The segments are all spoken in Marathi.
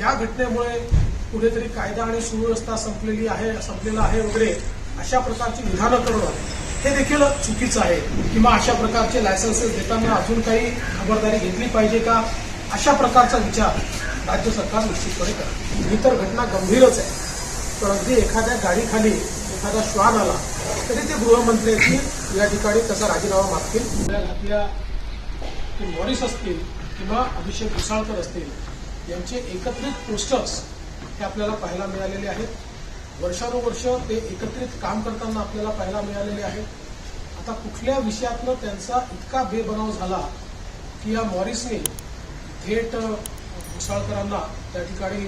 या घटनेमुळे कुठेतरी कायदा आणि सुव्यवस्था संपलेली आहे संपलेला आहे वगैरे अशा प्रकारची विधानं करणं हे देखील चुकीचं आहे. किंवा अशा प्रकारचे लायसन्सेस देताना अजून काही खबरदारी घेतली पाहिजे का? अशा प्रकारचा विचार राज्य सरकार निश्चितपणे करा ही तर घटना गंभीरच आहे. पण अगदी एखाद्या गाडीखाली एखादा श्वान आला तरी ते गृहमंत्र्यांची या ठिकाणी त्याचा राजीनामा मागतील. घातल्या ते मॉरिस असतील किंवा अभिषेक घुसाळकर असतील यांचे एकत्रित पोस्टर्स हे आपल्याला पाहायला मिळालेले आहेत. वर्षानुवर्ष ते एकत्रित काम करताना आपल्याला पाहायला मिळालेले आहेत. आता कुठल्या विषयातनं त्यांचा इतका बेबनाव झाला की या मॉरिसने थेट घुसाळकरांना त्या ठिकाणी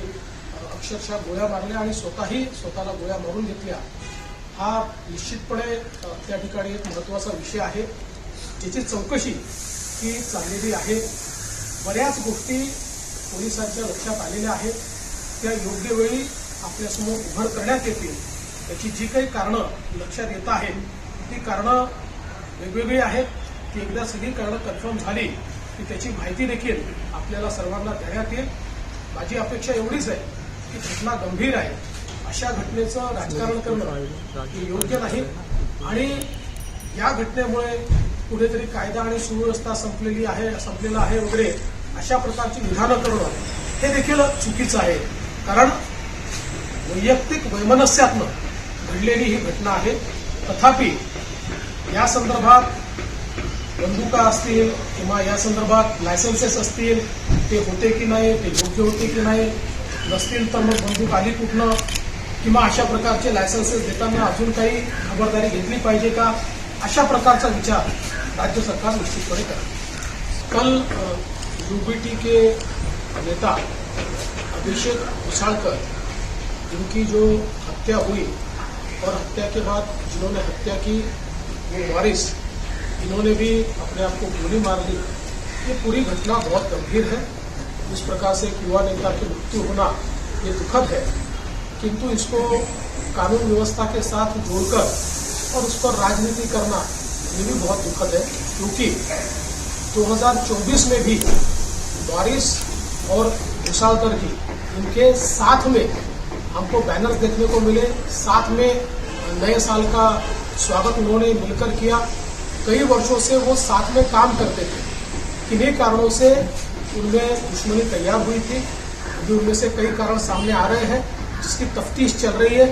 अक्षरशः गोळ्या मारल्या आणि स्वतःही स्वतःला गोळ्या मारून घेतल्या. हा निश्चितपणे त्या ठिकाणी एक महत्त्वाचा विषय आहे. ज्याची चौकशी ही चाललेली आहे. बऱ्याच गोष्टी पोलिसांच्या लक्षात आलेल्या आहेत. त्या योग्य वेळी आपल्यासमोर उघड करण्यात येतील. त्याची जी काही कारणं लक्षात येत आहेत ती कारणं वेगवेगळी आहेत. ती एकदा सगळी कारणं कन्फर्म झाली की त्याची माहिती देखील आपल्याला सर्वांना देण्यात येईल. माझी अपेक्षा एवढीच आहे की घटना गंभीर आहे. अशा घटनेचं राजकारण करणं हे योग्य नाही. आणि या घटनेमुळे कुठेतरी कायदा आणि सुव्यवस्था संपलेली आहे संपलेला आहे वगैरे अशा प्रकारची विधानं करणं हे देखील चुकीचं आहे. कारण वैयक्तिक वैमनस्यातनं घडलेली ही घटना आहे. तथापि या संदर्भात बंदुका असतील किंवा या संदर्भात लायसन्सेस असतील ते होते की नाही ते योग्य होते की नाही नसतील तर मग बंदूक आली कुठनं? किंवा अशा प्रकारचे लायसन्सेस देताना अजून काही खबरदारी घेतली पाहिजे का? अशा प्रकारचा विचार राज्य सरकार निश्चितपणे करा कल यूबीटी के नेता अभिषेक घुसाड़कर जिनकी जो हत्या हुई और हत्या के बाद जिन्होंने हत्या की, वो वारिस, इन्होंने भी अपने आप को गोली मार ली। ये पूरी घटना बहुत गंभीर है। इस प्रकार से एक युवा नेता की मृत्यु होना ये दुखद है। किंतु इसको कानून व्यवस्था के साथ जोड़कर और उस पर राजनीति करना ये भी बहुत दुखद है। क्योंकि 2024 में भी बारिश और घुसालकर जी इनके साथ में हमको बैनर्स देखने को मिले। साथ में नए साल का स्वागत उन्होंने मिलकर किया। कई वर्षों से वो साथ में काम करते थे। किन्हीं कारणों से उनमें दुश्मनी तैयार हुई थी। अभी उनमें से कई कारण सामने आ रहे हैं, जिसकी तफ्तीश चल रही है।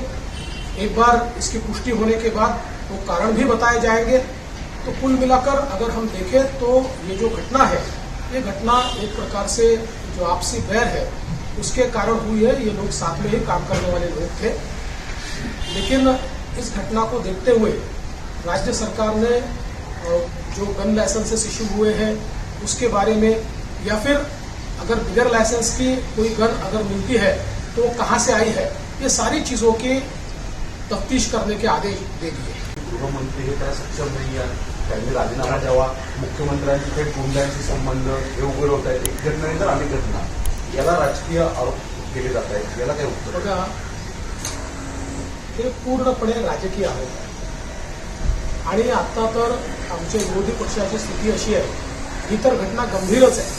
एक बार इसकी पुष्टि होने के बाद वो कारण भी बताए जाएँगे। तो कुल मिलाकर अगर हम देखें तो ये जो घटना है ये घटना एक प्रकार से जो आपसी बैर है, उसके कारण हुई है। ये लोग साथ में ही काम करने वाले लोग थे। लेकिन इस घटना को देखते हुए राज्य सरकार ने जो गन लाइसेंसेस इशू हुए हैं, उसके बारे में या फिर अगर बिगर लाइसेंस की कोई गन अगर मिलती है तो वो कहाँ से आई है? ये सारी चीज़ों की तफ्तीश करने के आदेश दे दिए। गृहमंत्री हे त्याला सक्षम नाही आहे. त्यांनी राजीनामा द्यावा. मुख्यमंत्र्यांशी थेट गुंड्यांशी संबंध हे वगैरे होत आहेत. एक घटनेनंतर अनेक घटना. याला राजकीय आरोप केले जात आहेत. याला काय उत्तर बघा हे पूर्णपणे राजकीय आरोप आहे. आणि आता तर आमच्या विरोधी पक्षाची स्थिती अशी आहे. ही तर घटना गंभीरच आहे.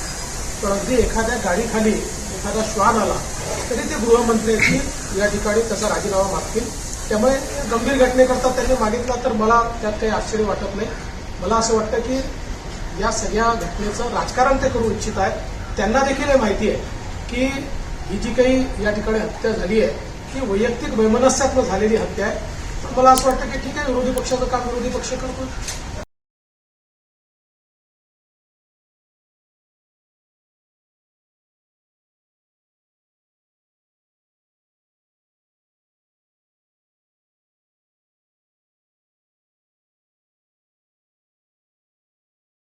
पण अगदी एखाद्या गाडीखाली एखादा श्वान आला तरी ते गृहमंत्र्यांची या ठिकाणी त्याचा राजीनामा मागतील. त्यामुळे गंभीर घटनेकरता त्यांनी मागितला तर मला त्यात काही आश्चर्य वाटत नाही. मला असं वाटतं की या सगळ्या घटनेचं राजकारण ते करू इच्छित आहेत. त्यांना देखील हे माहिती आहे की ही जी काही या ठिकाणी हत्या झाली आहे ही वैयक्तिक वैमनस्यातनं झालेली हत्या आहे. तर मला असं वाटतं की ठीक आहे विरोधी पक्षाचं काम विरोधी पक्ष करतो